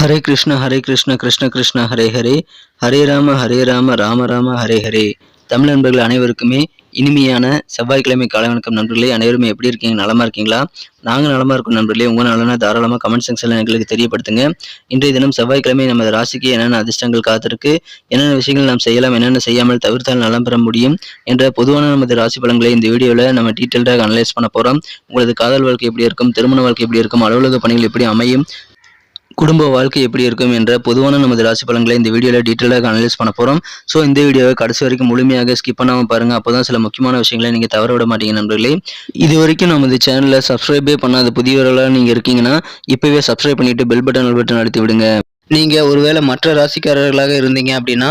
ஹரே கிருஷ்ண ஹரே கிருஷ்ண கிருஷ்ண கிருஷ்ண ஹரே ஹரே. ஹரே ராம ஹரே ராம ராம ராம ஹரே ஹரே. தமிழ் நண்பர்கள் அனைவருக்குமே இனிமையான செவ்வாய்க்கிழமை காலை வணக்கம் நண்பர்களே. அனைவருமே எப்படி இருக்கீங்க? நலமா இருக்கீங்களா? நாங்கள் நலமா இருக்கும் நண்பர்களே. உங்கள் நலனா தாராளமாக கமெண்ட் செக்ஷனில் எங்களுக்கு தெரியப்படுத்துங்க. இன்றைய தினம் செவ்வாய்க்கிழமை நமது ராசிக்கு என்னென்ன அதிர்ஷ்டங்கள் காத்திருக்கு என்னென்ன விஷயங்கள் நாம் செய்யலாம் என்னென்ன செய்யாமல் தவிர்த்தால் நலம் பெற முடியும் என்ற பொதுவான நமது ராசி பலன்களை இந்த வீடியோவில் நம்ம டீட்டெயில்டாக அனலைஸ் பண்ண போகிறோம் உங்களது காதல் வாழ்க்கை எப்படி இருக்கும் திருமண வாழ்க்கை எப்படி இருக்கும் அலுவலக பணிகள் எப்படி அமையும் குடும்ப வாழ்க்கை எப்படி இருக்கும் என்ற பொதுவான நமது ராசி பலன்களை இந்த வீடியோவில் டீட்டெயிலாக அனலைஸ் பண்ண போகிறோம் ஸோ இந்த வீடியோவை கடைசி வரைக்கும் முழுமையாக ஸ்கிப் பண்ணாமல் பாருங்கள் அப்போ தான் சில முக்கியமான விஷயங்களை நீங்கள் தவற விட மாட்டீங்க நண்பர்களே. இது வரைக்கும் நமது சேனலில் சப்ஸ்கிரைபே பண்ணாத புதியவர்களாக நீங்கள் இருக்கீங்கன்னா இப்போவே சப்ஸ்கிரைப் பண்ணிவிட்டு பெல் பட்டன் பட்டன் அழுத்தி விடுங்க. நீங்கள் ஒருவேளை மற்ற ராசிக்காரர்களாக இருந்தீங்க அப்படின்னா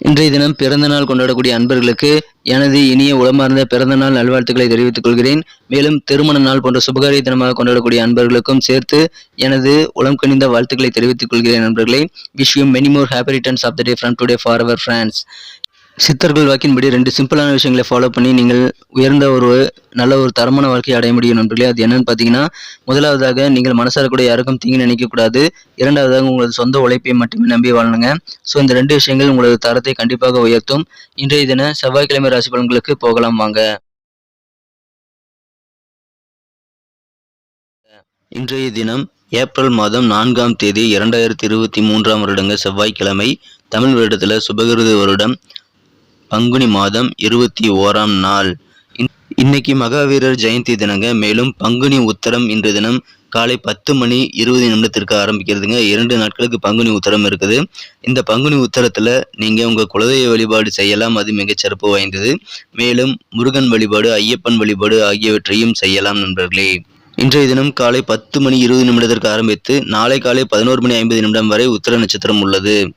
இன்றைய தினம் பிறந்த நாள் கொண்டாடக்கூடிய அன்பர்களுக்கு எனது இனிய உளமார்ந்த பிறந்த நாள் நல்வாழ்த்துக்களை தெரிவித்துக் கொள்கிறேன். மேலும் திருமண நாள் போன்ற சுபகாரிய தினமாக கொண்டாடக்கூடிய அன்பர்களுக்கும் சேர்த்து எனது உளம் கணிந்த வாழ்த்துக்களை தெரிவித்துக் கொள்கிறேன் நண்பர்களே wish you many more happy returns of the day from today for our friends சித்தர்கள் வாக்கின்படி ரெண்டு சிம்பிளான விஷயங்களை ஃபாலோ பண்ணி நீங்கள் உயர்ந்த ஒரு நல்ல ஒரு தரமான வாழ்க்கையை அடைய முடியும் நண்பர்களே. அது என்னன்னு பார்த்தீங்கன்னா முதலாவதாக நீங்கள் மனசார கூட யாருக்கும் தீங்கு நினைக்கக்கூடாது இரண்டாவதாக உங்களது சொந்த உழைப்பை மட்டுமே நம்பி வாழணுங்க ஸோ இந்த ரெண்டு விஷயங்கள் உங்களது தரத்தை கண்டிப்பாக உயர்த்தும். இன்றைய தின செவ்வாய்க்கிழமை ராசி பலன்களுக்கு போகலாம் வாங்க. இன்றைய தினம் ஏப்ரல் மாதம் நான்காம் தேதி இரண்டாயிரத்தி இருபத்தி மூன்றாம் வருடங்க செவ்வாய்க்கிழமை. தமிழ் வருடத்தில் சுபகிருத வருடம். பங்குனி மாதம் இருபத்தி ஓராம் நாள். இன்- இன்னைக்கு மகாவீரர் ஜெயந்தி தினங்க மேலும் பங்குனி உத்தரம் இன்று தினம் காலை பத்து மணி இருபது நிமிடத்திற்கு ஆரம்பிக்கிறதுங்க. இரண்டு நாட்களுக்கு பங்குனி உத்தரம் இருக்குது. இந்த பங்குனி உத்தரத்தில் நீங்கள் உங்கள் குலதெய்வ வழிபாடு செய்யலாம் அது மிகச்சிறப்பு வாய்ந்தது. மேலும் முருகன் வழிபாடு ஐயப்பன் வழிபாடு ஆகியவற்றையும் செய்யலாம் நண்பர்களே. இன்றைய தினம் காலை பத்து மணி இருபது நிமிடத்திற்கு ஆரம்பித்து நாளை காலை பதினோரு மணி ஐம்பது நிமிடம் வரை உத்தர நட்சத்திரம் உள்ளது.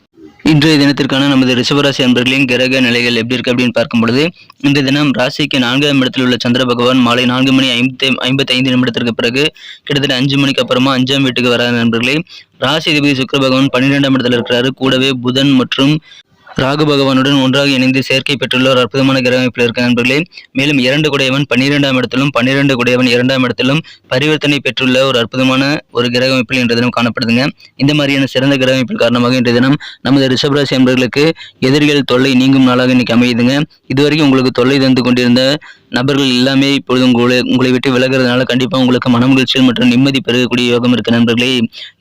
இன்றைய தினத்திற்கான நமது ரிஷபராசி அன்பர்களின் கிரக நிலைகள் எப்படி இருக்கு அப்படின்னு பார்க்கும் பொழுது இந்த தினம் ராசிக்கு நான்காம் இடத்தில் உள்ள சந்திர பகவான் மாலை நான்கு மணி ஐம்பத்தி ஐம்பத்தி ஐந்து நிமிடத்திற்கு பிறகு கிட்டத்தட்ட அஞ்சு மணிக்கு அப்புறமா அஞ்சாம் வீட்டுக்கு வராத நண்பர்களே ராசி அதிபதி சுக்கர பகவான் பன்னிரெண்டாம் இடத்துல இருக்கிறாரு. கூடவே புதன் மற்றும் ராகு பகவானுடன் ஒன்றாக இணைந்து சேர்க்கை பெற்றுள்ள ஒரு அற்புதமான கிரகமைப்பில் இருக்க நண்பர்களே மேலும் இரண்டு குடையவன் பன்னிரெண்டாம் இடத்திலும் பன்னிரெண்டு குடையவன் இரண்டாம் இடத்திலும் பரிவர்த்தனை பெற்றுள்ள ஒரு அற்புதமான ஒரு கிரக அமைப்பில் இன்றைய தினம் காணப்படுதுங்க. இந்த மாதிரியான சிறந்த கிரகமைப்பில் காரணமாக இன்றைய தினம் நமது ரிஷபராசி நண்பர்களுக்கு எதிரிகள் தொல்லை நீங்கும் நாளாக இன்னைக்கு அமையுதுங்க. இதுவரைக்கும் உங்களுக்கு தொல்லை தந்து கொண்டிருந்த நபர்கள் எல்லாமே இப்பொழுது உங்களை உங்களை விட்டு விலகிறதுனால கண்டிப்பாக உங்களுக்கு மனமகிழ்ச்சியில் மற்றும் நிம்மதி பெறக்கூடிய யோகம் இருக்கு நண்பர்களே.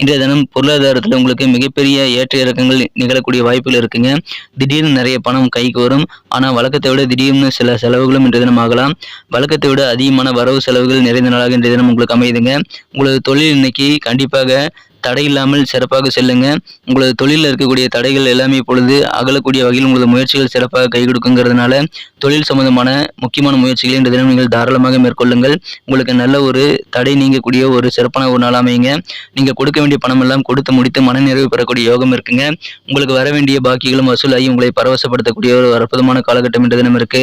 இன்றைய தினம் பொருளாதாரத்தில் உங்களுக்கு மிகப்பெரிய ஏற்ற இறக்கங்கள் நிகழக்கூடிய வாய்ப்புகள் இருக்குங்க. திடீர்னு நிறைய பணம் கைக்கு வரும். ஆனால் வழக்கத்தை விட திடீர்னு சில செலவுகளும் இன்றைய தினம் ஆகலாம். வழக்கத்தை விட அதிகமான வரவு செலவுகள் நிறைந்த நாளாக இன்றைய தினம் உங்களுக்கு அமையுதுங்க. உங்களது தொழில் இன்னைக்கு கண்டிப்பாக தடை இல்லாமல் சிறப்பாக செல்லுங்க. உங்களது தொழிலில் இருக்கக்கூடிய தடைகள் எல்லாமே இப்பொழுது அகலக்கூடிய வகையில் உங்களது முயற்சிகள் சிறப்பாக கை கொடுக்குங்கிறதுனால தொழில் சம்பந்தமான முக்கியமான முயற்சிகளை இன்றைய தினம் நீங்கள் தாராளமாக மேற்கொள்ளுங்கள். உங்களுக்கு நல்ல ஒரு தடை நீங்கக்கூடிய ஒரு சிறப்பான ஒரு நாள் அமையுங்க. நீங்கள் கொடுக்க வேண்டிய பணம் எல்லாம் கொடுத்து முடித்து மனநிறைவு பெறக்கூடிய யோகம் இருக்குங்க. உங்களுக்கு வர வேண்டிய பாக்கிகளும் வசூலாகி உங்களை பரவசப்படுத்தக்கூடிய ஒரு அற்புதமான காலகட்டம் இந்த தினம் இருக்கு.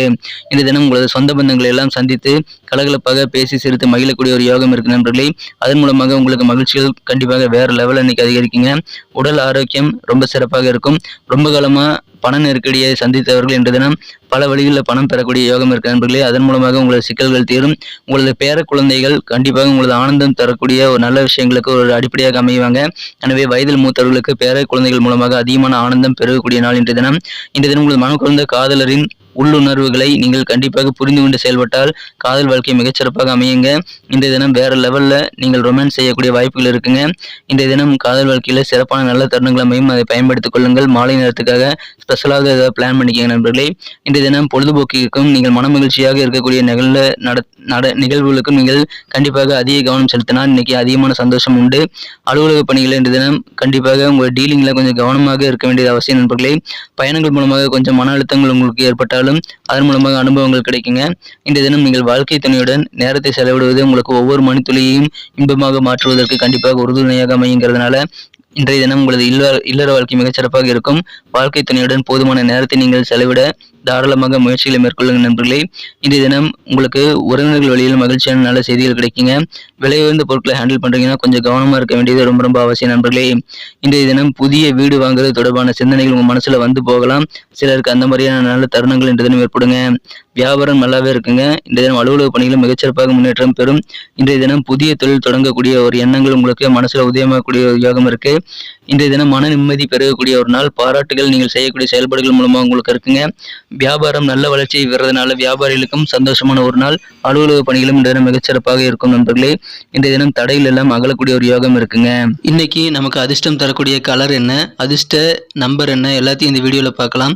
இந்த தினம் உங்களது சொந்த பந்தங்களை எல்லாம் சந்தித்து கலகலப்பாக பேசி சிரித்து மகிழக்கூடிய ஒரு யோகம் இருக்கு நண்பர்களே. அதன் மூலமாக உங்களுக்கு மகிழ்ச்சிகள் கண்டிப்பாக வேற லெவல் இன்னைக்கு அதிகரிக்குங்க. உடல் ஆரோக்கியம் ரொம்ப சிறப்பாக இருக்கும். ரொம்ப காலமா பண நெருக்கடியை சந்தித்தவர்கள் இன்று தினம் பல வழிகளில் பணம் பெறக்கூடிய யோகம் இருக்கு நண்பர்களே. அதன் மூலமாக உங்களது சிக்கல்கள் தீரும். உங்களது பேர குழந்தைகள் கண்டிப்பாக உங்களது ஆனந்தம் தரக்கூடிய ஒரு நல்ல விஷயங்களுக்கு ஒரு அடிப்படையாக அமைவாங்க. எனவே வயதில் மூத்தவர்களுக்கு பேர குழந்தைகள் மூலமாக அதிகமான ஆனந்தம் பெறக்கூடிய நாள் இன்றைய தினம். இன்றைய தினம் உங்களது மன குழந்த காதலரின் உள்ளுணர்வுகளை நீங்கள் கண்டிப்பாக புரிந்து கொண்டு செயல்பட்டால் காதல் வாழ்க்கை மிகச்சிறப்பாக அமையுங்க. இந்த தினம் வேற லெவல்ல நீங்கள் ரொமான்ஸ் செய்யக்கூடிய வாய்ப்புகள் இருக்குங்க. இந்த தினம் காதல் வாழ்க்கையில சிறப்பான நல்ல தருணங்கள் அமையும். அதை பயன்படுத்திக் கொள்ளுங்கள். மாலை நேரத்துக்காக ஸ்பெஷலாக ஏதாவது பிளான் பண்ணிக்கங்க நண்பர்களே. இந்த தினம் பொழுதுபோக்கிற்கும் நீங்கள் மனமகிழ்ச்சியாக இருக்கக்கூடிய நிகழ்ல நட நட நிகழ்வுகளுக்கும் நீங்கள் கண்டிப்பாக அதிக கவனம் செலுத்தினால் இன்னைக்கு அதிகமான சந்தோஷம் உண்டு. அலுவலக பணிகள் இந்த தினம் கண்டிப்பாக உங்கள் டீலிங்கில் கொஞ்சம் கவனமாக இருக்க வேண்டியது அவசியம் நண்பர்களே. பயணங்கள் மூலமாக கொஞ்சம் மன அழுத்தங்கள் உங்களுக்கு ஏற்பட்டாலும் அதன் மூலமாக அனுபவங்கள் கிடைக்குங்க. இந்த தினம் நீங்கள் வாழ்க்கை துணையுடன் நேரத்தை செலவிடுவது உங்களுக்கு ஒவ்வொரு மணித்துளியையும் இன்பமாக மாற்றுவதற்கு கண்டிப்பாக உறுதுணையாக அமையுங்கிறதுனால இன்றைய தினம் உங்களது இல்லற இல்லற வாழ்க்கை மிகச்சிறப்பாக இருக்கும். வாழ்க்கை துணையுடன் போதுமான நேரத்தை நீங்கள் செலவிட தாராளமாக முயற்சிகளை மேற்கொள்ளுங்க நண்பர்களே. இன்றைய தினம் உங்களுக்கு உறவினர்கள் வழியில் மகிழ்ச்சியான நல்ல செய்திகள் கிடைக்குங்க. விலை உயர்ந்த பொருட்களை ஹேண்டில் பண்ணுறீங்கன்னா கொஞ்சம் கவனமாக இருக்க வேண்டியது ரொம்ப ரொம்ப அவசியம் நண்பர்களே. இன்றைய தினம் புதிய வீடு வாங்குறது தொடர்பான சிந்தனைகள் உங்கள் மனசில் வந்து போகலாம். சிலருக்கு அந்த மாதிரியான நல்ல தருணங்கள் இன்றைய தினம் ஏற்படுங்க. வியாபாரம் நல்லாவே இருக்குங்க. இன்றைய தினம் அலுவலக பணிகளும் மிகச்சிறப்பாக முன்னேற்றம் பெறும். இன்றைய தினம் புதிய தொழில் தொடங்கக்கூடிய ஒரு எண்ணங்கள் உங்களுக்கு மனசில் உதயமாகக்கூடிய ஒரு யோகம் இருக்கு. இன்றைய தினம் மன நிம்மதி பெருகக்கூடிய ஒரு நாள். பாராட்டுகள் நீங்கள் செய்யக்கூடிய செயல்பாடுகள் மூலமாக உங்களுக்கு இருக்குங்க. வியாபாரம் நல்ல வளர்ச்சியை பெறதுனால வியாபாரிகளுக்கும் சந்தோஷமான ஒரு நாள். அலுவலக பணிகளும் இந்த தினம் மிகச்சிறப்பாக இருக்கும் நண்பர்களே. இந்த தினம் தடையில் எல்லாம் அகலக்கூடிய ஒரு யோகம் இருக்குங்க. இன்னைக்கு நமக்கு அதிர்ஷ்டம் தரக்கூடிய கலர் என்ன? அதிர்ஷ்ட நம்பர் என்ன? எல்லாத்தையும் இந்த வீடியோவில் பார்க்கலாம்.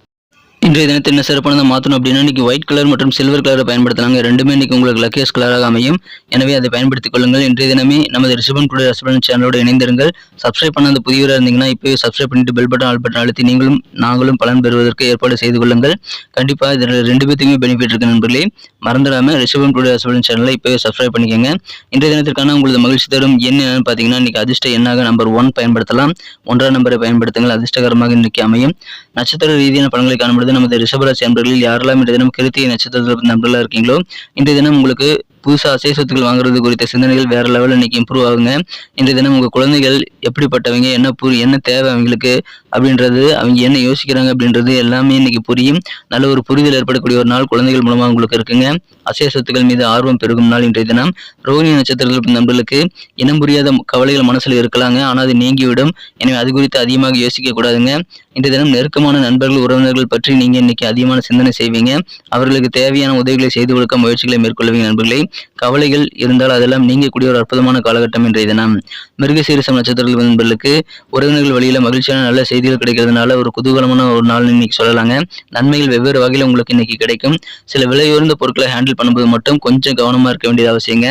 இன்றைய தினத்தை என்ன சிறப்பானதை மாற்றணும் அப்படின்னா இன்னைக்கு ஒயிட் கலர் மற்றும் சில்வர் கலரை பயன்படுத்தலாங்க. ரெண்டுமே இன்னைக்கு உங்களுக்கு லக்கேஸ் கலராக அமையும். எனவே அதை பயன்படுத்திக் கொள்ளுங்கள். இன்றைய தினமே நமது ரிஷபன் டுடே ரசபன் சேனலோடு இணைந்திருங்கள். சப்ஸ்கிரைப் பண்ணாத புதியவராக இருந்தீங்கன்னா இப்போயே சப்ஸ்கிரைப் பண்ணிட்டு பெல் பட்டன் ஆல் பட்டன் அழுத்தி நீங்களும் நாங்களும் பலன் பெறுவதற்கு ஏற்பாடு செய்து கொள்ளுங்கள். கண்டிப்பாக இதில் ரெண்டு பேத்துக்குமே பெனிஃபிட் இருக்கு நண்பர்களே. மறந்துடாமல் ரிஷபன் டுடே ரசபன் சேனலை இப்போயே சப்ஸ்கிரைப் பண்ணிக்கோங்க. இன்றைய தினத்திற்கான உங்களது மகிழ்ச்சி தரும் எண் என்னன்னு பார்த்தீங்கன்னா இன்னைக்கு அதிர்ஷ்ட எண்ணாக நம்பர் ஒன் பயன்படுத்தலாம். ஒன்றாம் நம்பரை பயன்படுத்துங்கள். அதிர்ஷ்டகரமாக இன்னைக்கு அமையும். நட்சத்திர ரீதியான பலன்களை அதாவது நமது ரிஷபராசி அன்பர்களில் யாரெல்லாம் இந்த தினம் கிருத்திய நட்சத்திரத்தில் நண்பர்களாக இருக்கீங்களோ இந்த தினம் உங்களுக்கு புதுசாக அசை சொத்துக்கள் வாங்குறது குறித்த சிந்தனைகள் வேற லெவலில் இன்னைக்கு இம்ப்ரூவ் ஆகுங்க. இன்றைய தினம் உங்கள் குழந்தைகள் எப்படிப்பட்டவங்க என்ன புரி என்ன தேவை அவங்களுக்கு அப்படின்றது அவங்க என்ன யோசிக்கிறாங்க அப்படின்றது எல்லாமே இன்னைக்கு புரியும். நல்ல ஒரு புரிதல் ஏற்படக்கூடிய ஒரு நாள் குழந்தைகள் மூலமாக உங்களுக்கு இருக்குங்க. அசை சொத்துக்கள் மீது ஆர்வம் பெருகும் நாள் இன்றைய தினம். ரோஹிணி நட்சத்திரத்தில் நண்பர்களுக்கு இனம் புரியாத கவலைகள் மனசில் இருக்கலாங்க. ஆனால் அது நீங்கிவிடும். எனவே அது குறித்து அதிகமாக யோசிக்க கூடாதுங்க. இன்றைய தினம் நெருக்கமான நண்பர்கள் உறவினர்கள் பற்றி நீங்க இன்னைக்கு அதிகமான சிந்தனை செய்வீங்க. அவர்களுக்கு தேவையான உதவிகளை செய்து கொடுக்க முயற்சிகளை மேற்கொள்வீங்க நண்பர்களே. கவலைகள் இருந்தால் அதெல்லாம் நீங்கக்கூடிய ஒரு அற்புதமான காலகட்டம் இன்றைய தினம். மிருகசீரிசம் நட்சத்திரங்கள் நண்பர்களுக்கு உறவினர்கள் வழியில மகிழ்ச்சியான நல்ல செய்திகள் கிடைக்கிறதுனால ஒரு குதூகலமான ஒரு நாள் இன்னைக்கு சொல்லலாங்க. நன்மைகள் வெவ்வேறு வகையில் உங்களுக்கு இன்னைக்கு கிடைக்கும். சில விலையுயர்ந்த பொருட்களை ஹேண்டில் பண்ணும்போது மட்டும் கொஞ்சம் கவனமா இருக்க வேண்டியது அவசியங்க.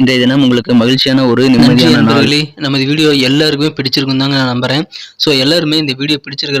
இன்றைய தினம் உங்களுக்கு மகிழ்ச்சியான ஒரு நிம்மதியான நமது வீடியோ எல்லாருக்குமே பிடிச்சிருக்கும் தாங்க நான் நம்புறேன். ஸோ எல்லாருமே இந்த வீடியோ பிடிச்சிருக்கிற